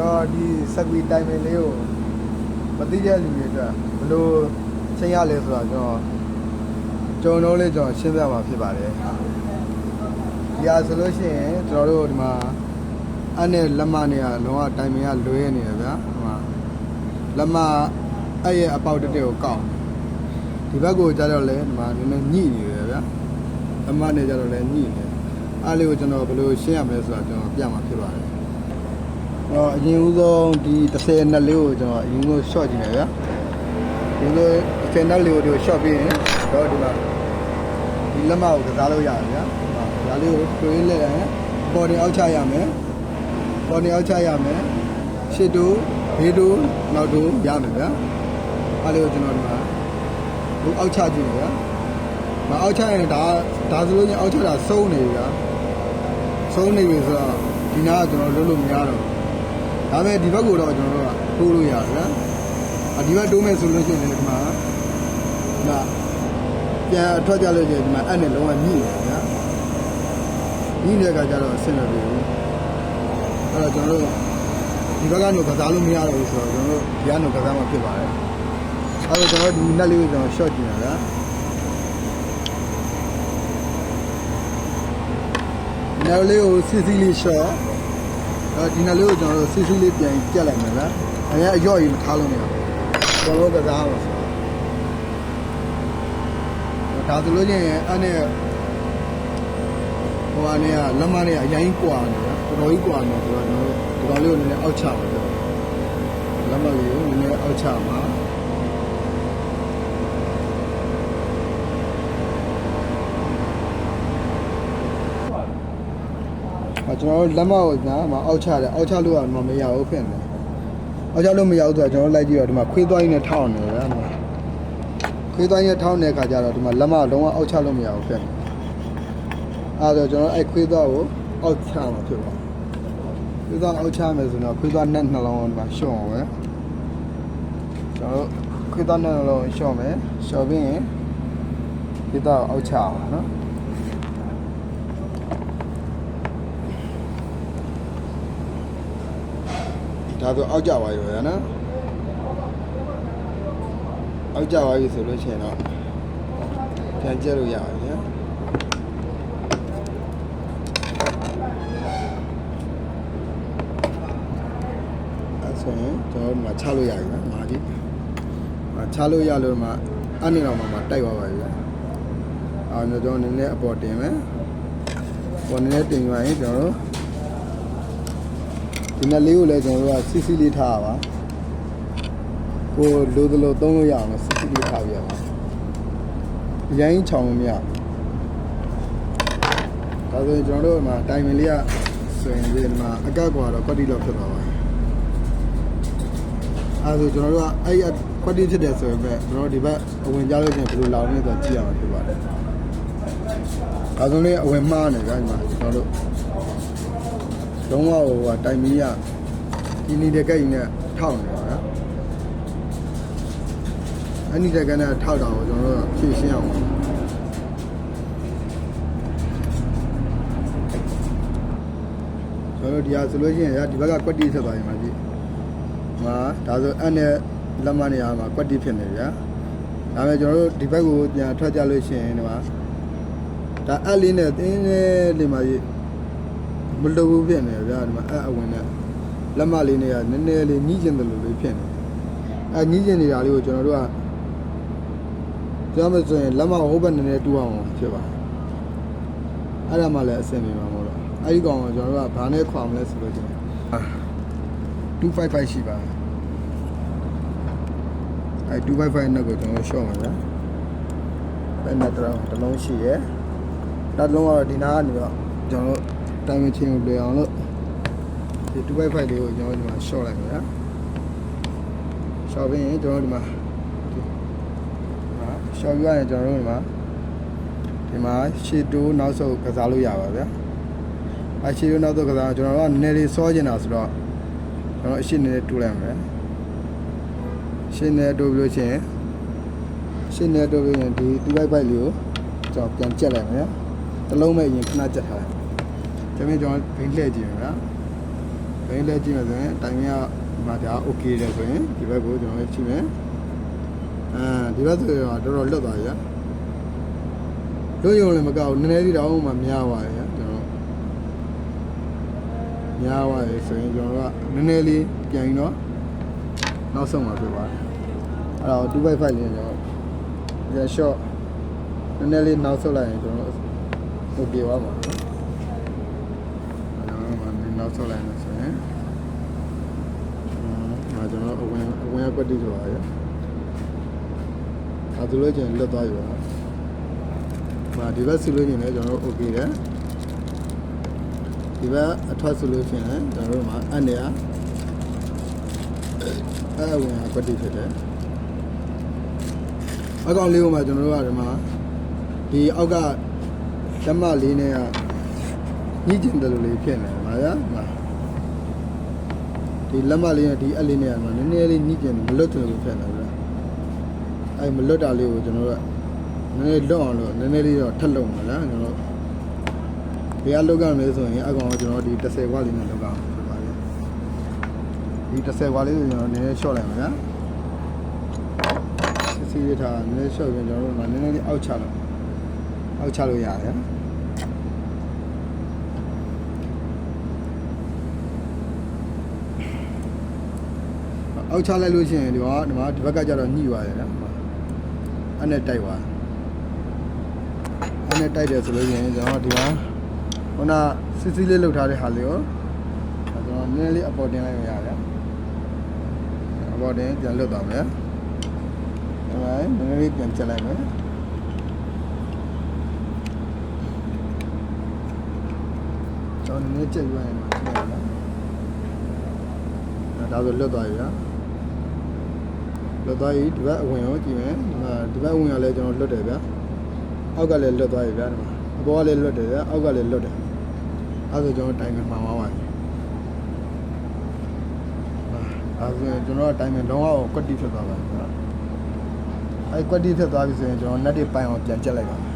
တော့ဒီစက်ကွီတိုင်ပင်လေးကိုမသိတဲ့လူတွေအတွက်ဘယ်လိုရှင်းရလဲဆိုတော့ကျွန်တော်ကျွန်တော်တို့လေးကျွန်တော်ရှင်းပြမှာဖြစ်ပါတယ်ဒီဟာဆိုလို့ရှိရင်ကျွန်တော်တို့ဒီမှာအဲ့နဲ့လက်မနဲ့ကလုံးဝတိုင်ပင်ကလွဲနေတယ်ဗျာဒီမှာလက်မအဲ့ရဲ့အပေါက်တက်တက်ကိုကောက်ဒီဘက်ကိုကြတော့လဲဒီမှာနည်းနည်းညှိနေတယ်ဗျာလက်မနဲ့ကြတော့လဲညှိနေတယ်အဲ့လေးကိုကျွန်တော်ဘယ်လိုရှင်းရမလဲဆိုတာကျွန်တော်ပြမှာဖြစ်ပါတယ် တော့အရင်ဦးဆုံးဒီ30နှစ်လေးကိုကျွန်တော်အရင်က short ကြည့်နေဗျာဒီလို30နှစ်လေးကိုဒီ short ပြီးရင်တော့ဒီမှာဒီလက်မကိုကစားလို့ရတယ်ဗျာဒါလေးကိုတွေးလိုက်ရင်ပေါ်တင်အောက်ချရမယ်ပေါ်တင်အောက်ချရမယ်ရှစ်တိုးဘေးတိုးနောက်တိုးရမယ်ဗျာအဲ့လေးကိုကျွန်တော်ဒီမှာဒီအောက်ချကြည့်နေဗျာမအောက်ချရင်ဒါဒါဆိုလို့ချင်းအောက်ချတာဆုံးနေပြီဗျာဆုံးနေပြီဆိုတော့ဒီနာကကျွန်တော်လုပ်လို့မရတော့ဘူး ဒါပေမဲ့ဒီဘက်ကိုတော့ကျွန်တော်တို့ကတိုးလို့ရတယ်နော်အဒီဘက်တိုးမယ်ဆိုလို့ရှိရင်လည်းဒီမှာဒါပြန်အထွက်ကြလို့ရှိရင်ဒီမှာအဲ့နဲ့လုံးဝညှိနေတယ်နော်ညှိနေတဲ့အခါကျတော့အဆင်မပြေဘူးအဲ့တော့ကျွန်တော်တို့ဒီဘက်ကတော့ကစားလို့မရတော့ဘူးဆိုတော့ကျွန်တော်တို့ဒီကတော့ကစားမှဖြစ်ပါတယ်အဲ့တော့ကျွန်တော်တို့ဒီနက်လေးကိုကျွန်တော် short ကြည့်ရတာနက်လေးကိုစီစီလေး short အဲဒီနှစ်လေးကိုကျွန်တော်တို့စီစီလေးပြန်ပြတ်လိုက်မယ်ဗျာ။အဲအရော့ကြီးမထားလို့မရဘူး။ကျွန်တော်တို့ကစားအောင်ဆိုတော့ဒါဆိုလို့ချင်းအဲ့နဲ့ဟိုကနေကလက်မနဲ့ကအရင်ကွာနေတာတော်တော်ကြီးကွာနေဆိုတော့ကျွန်တော်တို့ဒီကောင်လေးကိုနည်းနည်းအောက်ချပါတော့လက်မလေးကိုနည်းနည်းအောက်ချပါအဲ ကျွန်တော်တို့လက်မကိုညာမအောက်ချတယ်အောက်ချလို့ကမမရဘူးဖြစ်နေတယ်အောက်ချလို့မရဘူးဆိုတော့ကျွန်တော်တို့လိုက်ကြည့်တော့ဒီမှာခွေးသွားရင်းနဲ့ထောင်းနေတယ်ဗျာဒီမှာခွေးသွားရင်းနဲ့ထောင်းနေတဲ့ခါကျတော့ဒီမှာလက်မလုံးဝအောက်ချလို့မရဘူးဖြစ်နေအဲဒါကျွန်တော်အဲ့ခွေးသွားကိုအောက်ချမှာဖြစ်ပါခွေးသွားအောက်ချမယ်ဆိုတော့ခွေးသွားနဲ့နှလုံးဒီမှာရှော့အောင်ပဲကျွန်တော်တို့ခွေးသွားနဲ့နှလုံးရှော့မယ်ရှော့ပြီးရင်ခွေးသွားအောက်ချအောင်နော် ဒါဆိုအောက်ကြပါရောရနော်အောက်ကြပါပြီဆိုလို့ရှိရင်တော့ပြန်ကျက်လို့ရပါတယ်နော်အဲဆိုရင်ကျွန်တော်တို့မှာချလို့ရပြီနော်မာကြီးမချလို့ရလို့မှအနေတော့မှမတိုက်ပါပါပြီအာကျွန်တော်နည်းနည်းအပေါ်တင်မယ်ပေါ်နည်းနည်းတင်သွားရင်ကျွန်တော်တို့ ဒီ net လေးကိုလည်းကျွန်တော်တို့ကစီစီလေးထားရပါကိုလိုသလိုသုံးလို့ရအောင်စီစီလေးထားပြရပါအရင်ချောင်းမရဒါဆိုရင်ကျွန်တော်တို့မှာတိုင်မင်လေးကဆိုရင်ဒီမှာအကတ်ကွာတော့ကွက်တီလောက်ဖြစ်သွားပါတယ်အဲဒါဆိုကျွန်တော်တို့ကအဲ့ဒီကွက်တီဖြစ်တယ်ဆိုရင်ပဲကျွန်တော်တို့ဒီဘက်အဝင်ကြလို့ချင်းဘယ်လိုလောင်နေဆိုကြည့်ရမှာဖြစ်ပါတယ်အဲဒါဆိုရင်အဝင်မှားနေကြဒီမှာကျွန်တော်တို့ လုံးဝဟိုကတိုင်မီးကဒီနေတဲ့ကိတ်နဲ့ထောက်နေပါနော်အဲ့ဒီတက်ကနဲ့ထောက်တာကိုကျွန်တော်တို့ဖြည့်ရှင်းအောင်ကျွန်တော်တို့ဒီဟာဆိုလို့ရှိရင်ဒီဘက်ကကွက်တီဆက်သွားရင်ပါကြည့်မှာဒါဆိုအဲ့နဲ့လက်မနေရာမှာကွက်တီဖြစ်နေဗျာဒါပေမဲ့ကျွန်တော်တို့ဒီဘက်ကိုပြန်ထွက်ကြလို့ရှိရင်ဒီမှာဒါအက်လေးနဲ့တင်းလေးလေးမှာကြည့် မလိုဘူးဖြစ်နေတယ်ဗျာဒီမှာအဲ့အဝင်နဲ့လက်မလေးနဲ့ကနည်းနည်းလေးညှိကျင်တယ်လို့လေးဖြစ်နေတယ်အဲ့ညှိကျင်နေတာလေးကိုကျွန်တော်တို့ကပြောမယ်ဆိုရင်လက်မဟိုဘက်နည်းနည်းတူအောင်ဖြစ်ပါအဲ့ဒါမှလည်းအဆင်ပြေမှာမဟုတ်တော့အဲ့ဒီကောင်ကကျွန်တော်တို့ကဘာနဲ့ခွာမလဲဆိုလို့ကျွန်တော်255ရှိပါအဲ့255နဲ့ကိုကျွန်တော်ရှော့မှာဗျာအဲ့နဲ့တော့တစ်လုံးရှိရယ်နောက်တစ်လုံးကတော့ဒီနာကနေတော့ကျွန်တော် တို့တိုင်မချင်းကိုလွယ်အောင်လို့ဒီ2.5လေးကိုကျွန်တော်ဒီမှာ short လိုက်မယ်ဗျာ short ပြီးရင်ကျွန်တော်ဒီမှာဒီဟာ short ပြီးရင်ကျွန်တော်တို့ဒီမှာဒီမှာရှေ့တိုးနောက်ဆုတ်ကစားလို့ရပါဗျာအရှေ့တိုးနောက်ဆုတ်ကစားကျွန်တော်တို့ကနည်းနည်းလေးစောကျင်တာဆိုတော့ကျွန်တော်အရှေ့နည်းနည်းတိုးလိုက်မယ်ရှေ့နည်းတိုးပြီးလို့ရှိရင်ရှေ့နည်းတိုးပြီးရင်ဒီ2.5လေးကိုကျွန်တော်ပြန်ကျက်လိုက်မယ်ဗျာတစ်လုံးမဲ့အရင်ခဏကျက်ထားလိုက် ကျွန်တော်ကျွန်တော်ဘိန်းလှည့်ကြည့်မယ်ဗျာဘယ်လဲကြည့်မယ်ဆိုရင်တိုင်မင်းကဒီမှာဒါ okay တယ်ဆိုရင်ဒီဘက်ကိုကျွန်တော်ကြည့်မယ်အာဒီဘက်ဆိုရင်တော့တော်တော်လွတ်သွားပြီဗျာလွတ်ရုံလည်းမကောက်ဘူးနည်းနည်းလေးတော့မှများသွားတယ်ဗျာကျွန်တော်များသွားပြီဆိုရင်ကျွန်တော်ကနည်းနည်းလေးပြန်ပြီးတော့နောက်ဆုံးမှာပြပါတယ်အဲ့တော့2.5လေးကျွန်တော်ဒီ short နည်းနည်းလေးနောက်ဆုတ်လိုက်ရင်ကျွန်တော် okay ပါမှာ နော်အဲ့တော့ဒီနောက်ဆုတ်လိုက်လို့ဆိုရင်အာကျွန်တော်အဝင်အဝင်အကွက်တိဆိုတာရအဲဒါလို့ကျရင်လွတ်သွားပြီပါမာဒီဘက်ဆိုလို့ရှိရင်လည်းကျွန်တော်တို့ okay တယ်ဒီဘက်အထွက်ဆိုလို့ရှိရင်လည်းကျွန်တော်တို့မှာအနေရအဲဝင်အကွက်တိဖြစ်တယ်အကောင်လေးကမှကျွန်တော်တို့ကဒီမှာဒီအောက်ကလက်မလေးနဲ့က ညှိကျင်တယ်လို့လေးဖြစ်နေတယ်မာရမာဒီလက်မလေးနဲ့ဒီအလေးနဲ့ကမှနည်းနည်းလေးညှိကျင်မလွတ်တယ်လို့ဖြစ်နေတယ်အဲမလွတ်တာလေးကိုကျွန်တော်တို့ကနည်းနည်းလွတ်အောင်လို့နည်းနည်းလေးတော့ထပ်လုံပါလားကျွန်တော်တို့ဘယ်ကလောက်ကမလဲဆိုရင်အကောင်ကကျွန်တော်ဒီ30ဝါလေးနဲ့လောက်ကဖြစ်ပါလေဒီ30ဝါလေးကိုကျွန်တော်နည်းနည်း short လိုက်ပါဗျာစစ်စစ်ရထားနည်းနည်း short ပြန်ကျွန်တော်တို့ကနည်းနည်းလေးအောက်ချလိုက်အောက်ချလို့ရတယ် အောက်ချလိုက်လို့ရှိရင်ဒီမှာဒီမှာဒီဘက်ကကျတော့ညှိသွားတယ်နော်အဲ့နဲ့တိုက်သွားအဲ့နဲ့တိုက်တယ်ဆိုလို့ရှိရင်ကျွန်တော်ဒီမှာခုနစစ်စစ်လေးလှုပ်ထားတဲ့ဟာလေးကိုကျွန်တော်နည်းနည်းလေးအပေါ်တင်လိုက်ရရတယ်အပေါ်တင်ပြန်လွတ်သွားမယ်အဲ့ဒါနည်းနည်းလေးပြန်ချက်လိုက်မယ်ကျွန်တော်နည်းနည်းချက်ယူရရင်တော့ချက်ရအောင်နော်ဒါဆိုလွတ်သွားပြီဗျာ လွတ်သွားပြီဒီဘက်အဝင်ရောကြည့်မယ်ဒီမှာဒီဘက်အဝင်ကလည်းကျွန်တော်လွတ်တယ်ဗျာအောက်ကလည်းလွတ်သွားပြီဗျာဒီမှာအပေါ်ကလည်းလွတ်တယ်ဗျာအောက်ကလည်းလွတ်တယ်အဲဆိုကျွန်တော်တိုင်မမှန်သွားပါပြီအဲဆိုရင်ကျွန်တော်ကတိုင်မလုံးဝကွက်တိဖြစ်သွားပါပြီဗျာအဲကွက်တိဖြစ်သွားပြီဆိုရင်ကျွန်တော် net တွေပိုင်အောင်ပြန်ချက်လိုက်ပါ